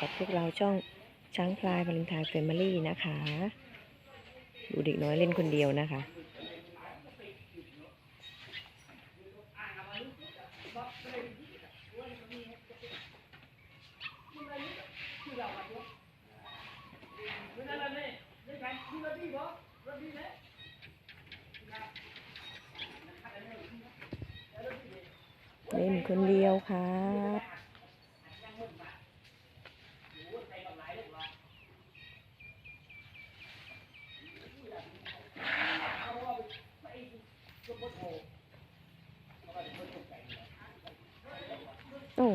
กับพวกเราช่องช้างพลายวาเลนไทน์แฟมิลี่นะคะ ดูเด็กน้อยเล่นคนเดียวนะคะ เล่นคนเดียวครับ โอ้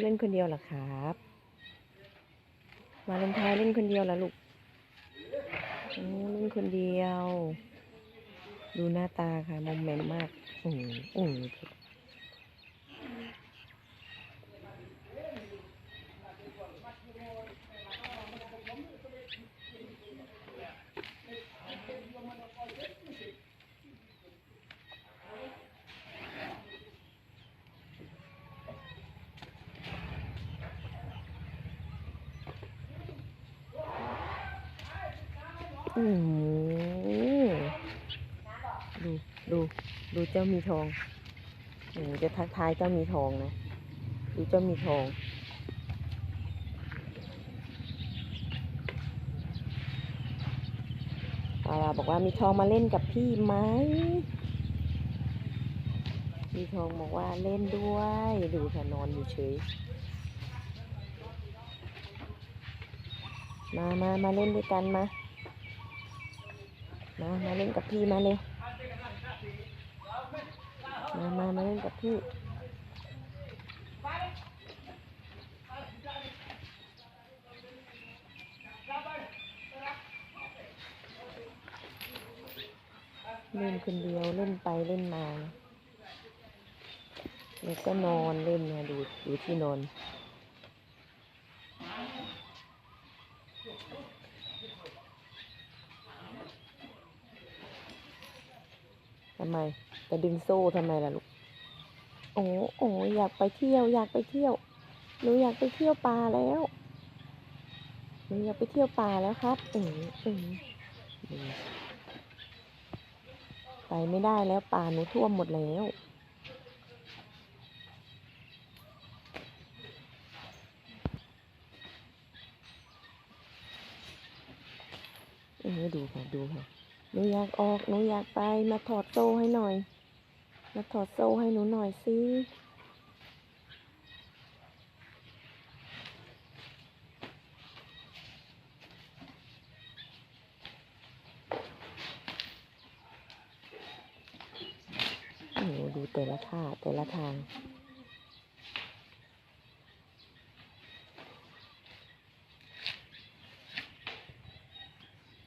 เล่นคนเดียวเหรอครับ มาเลนไทยเล่นคนเดียวเหรอลูกโอ้เล่นคนเดียว ดูหน้าตาค่ะมอมแมมมากอืมอื มอืมดูดูดูเจ้ามีทองโอ้จะทักทายเจ้ามีทองนะ ดูเจ้ามีทองปาราบอกว่ามีทองมาเล่นกับพี่ไหม มีทองบอกว่าเล่นด้วย ดูค่ะนอนอยู่เฉย มามามาเล่นด้วยกันมา มา มาเล่นกับพี่มาเลยมามามาเล่นกับพี่เล่นคนเดียวเล่นไปเล่นมาแล้วก็นอนเล่นนะดูดูที่นอนำไมจะดึงโซ่ทำไมล่ะลูก โอ้โอ้อยากไปเที่ยว อยากไปเที่ยวหนูอยากไปเที่ยวป่าแล้วหนูอยากไปเที่ยวป่าแล้วครับเออเออเออไปไม่ได้แล้วป่าหนูท่วมหมดแล้ว เออดูค่ะ ดูค่ะ ห นูอยากออก หนูอยากไป มาถอดโซ่ให้หน่อย มาถอดโซ่ให้หนูหน่อยสิโอ้โหดูแต่ละท่าแต่ละทาง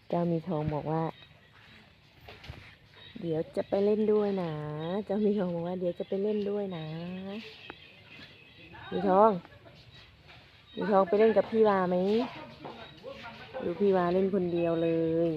เจ้ามีทองบอกว่า เดี๋ยวจะไปเล่นด้วยนะ เจ้ามีทองบอกว่าเดี๋ยวจะไปเล่นด้วยนะ มีทอง มีทองไปเล่นกับพี่วาไหมดูพี่วาเล่นคนเดียวเลย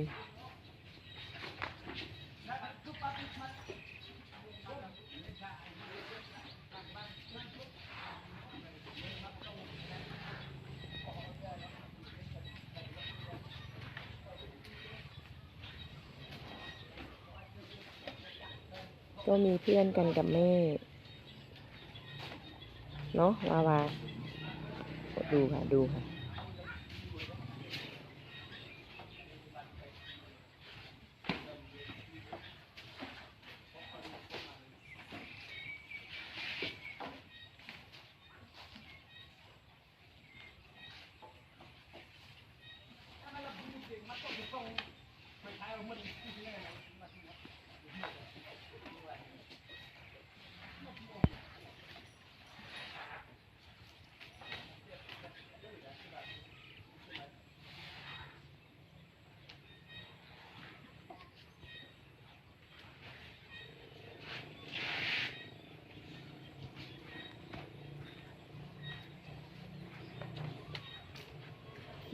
ก็มีเพื่อนกันกับแม่ เนาะวาวาดูค่ะ ดูค่ะ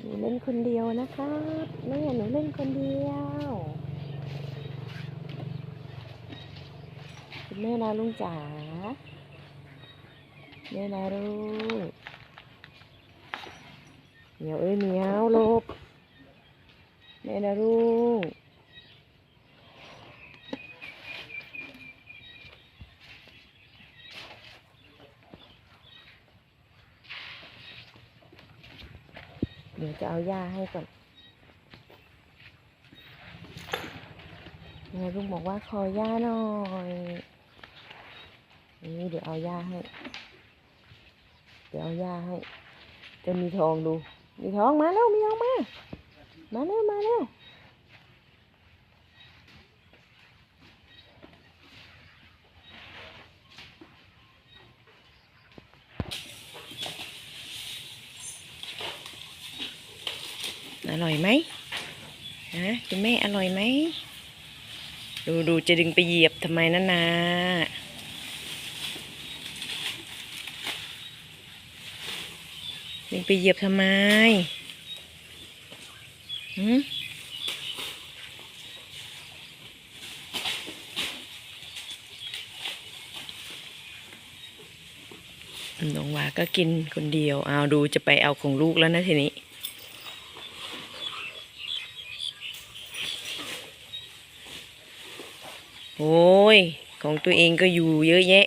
หนูเล่นคนเดียวนะครับแม่หนูเล่นคนเดียวคุณแม่นาลุงจ๋าแม่นาลุงเหนียวเอ้ยเหนียวหลบแม่นะลูกเดี๋ยว จะเอาหญ้าให้ก่อนแม่ลุงบอกว่าขอหญ้าหน่อยนี่เดี๋ยวเอาหญ้าให้ เดี๋ยวเอาหญ้าให้จะมีทองดู มีทองมาแล้วมีทองมา มาแล้วมาแล้ว อร่อยไหมฮะคุณแม่อร่อยไหม ดูดูจะดึงไปเหยียบทำไมนั่นนะดึงไปเหยียบทำไมหืมน้องวาก็กินคนเดียว เอาดูจะไปเอาของลูกแล้วนะทีนี้ โอ้ย ของตัวเองก็อยู่เยอะแยะ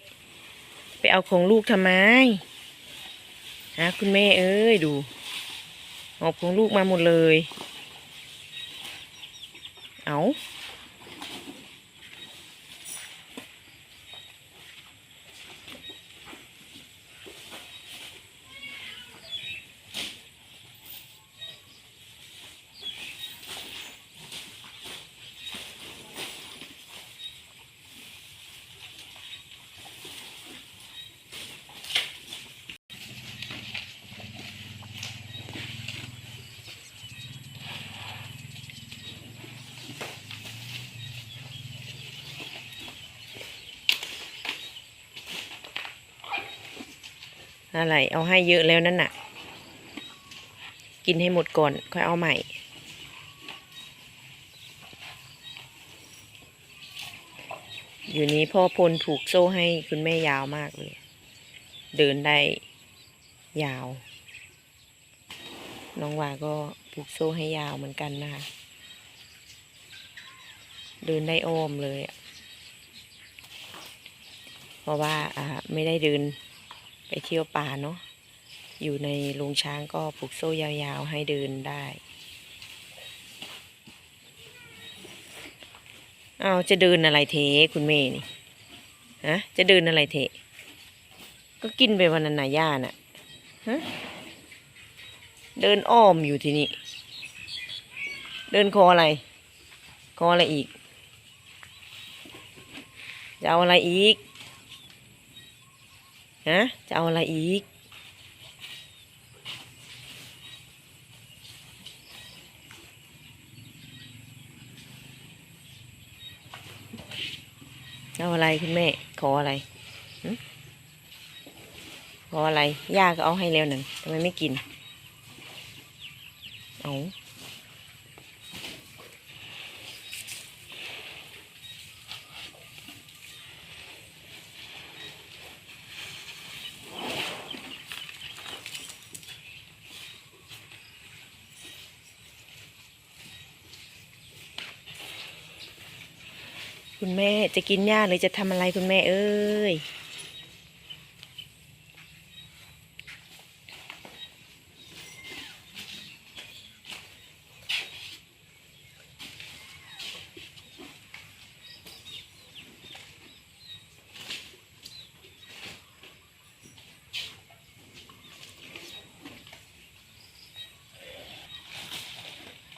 ไปเอาของลูกทำไมฮะคุณแม่เอ้ยดูออบของลูกมาหมดเลย เอา อะไร เอาให้เยอะแล้วนั่นน่ะ กินให้หมดก่อน ค่อยเอาใหม่ อยู่นี้พ่อพลผูกโซ่ให้คุณแม่ยาวมากเลย เดินได้ยาว น้องวาก็ผูกโซ่ให้ยาวเหมือนกันนะคะ เดินได้อ้อมเลย เพราะว่าไม่ได้เดิน ไปเที่ยวป่าเนาะอยู่ในโรงช้างก็ผูกโซ่ยาวๆให้เดินได้เอาจะเดินอะไรเทคุณเมย์นี่ฮะจะเดินอะไรเทก็กินไปวันนั้นนาย่าน่ะฮะเดินอ้อมอยู่ที่นี่ เดินคออะไร คออะไรอีกจะเอาอะไรอีก ฮะจะเอาอะไรอีก เอาอะไรคุณแม่ ขออะไรขออะไรย่าก็เอาให้แล้วหนึ่งทำไมไม่กิน เอา คุณแม่จะกินหญ้าหรือจะทำอะไรคุณแม่เอ้ย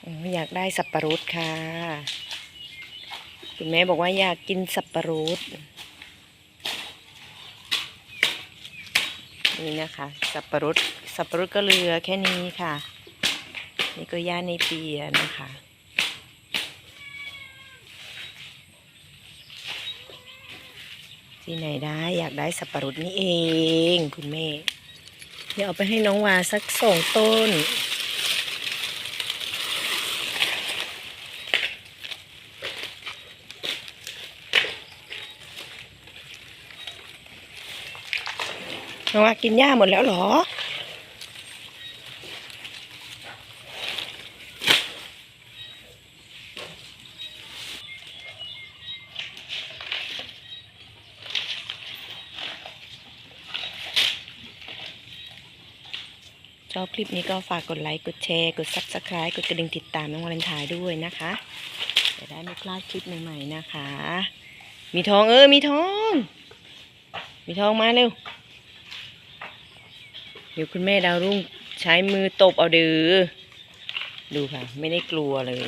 อ๋ออยากได้สับปะรดค่ะ คุณแม่บอกว่าอยากกินสับปะรดนี่นะคะ สับปะรดสับปะรดก็เหลือแค่นี้ค่ะ นี่ก็ย่าในเปียนะคะที่ไหนได้อยากได้สับปะรดนี่เอง คุณแม่ เดี๋ยวเอาไปให้น้องวาสักสองต้น น้องอากินหญ้าหมดแล้วหรอ ชอบคลิปนี้ก็ฝากกดไลค์ กดแชร์ กดซับสไคร b e กดกระดิ่งติดตามน้องวาเลนไทายด้วยนะคะจะได้ไม่พลาดคลิปใหม่ๆนะคะ มีทองเออ มีทอง มีทองมาเร็ว เดี๋ยวคุณแม่ดาวรุ่งใช้มือตบเอาเดือ ดูค่ะ ไม่ได้กลัวเลย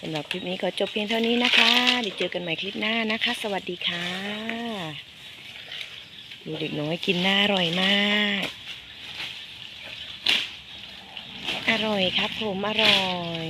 สำหรับคลิปนี้ขอจบเพียงเท่านี้นะคะ เดี๋ยวเจอกันใหม่คลิปหน้านะคะ สวัสดีค่ะ ดูเด็กน้อยกินน่าอร่อยมาก อร่อยครับผมอร่อย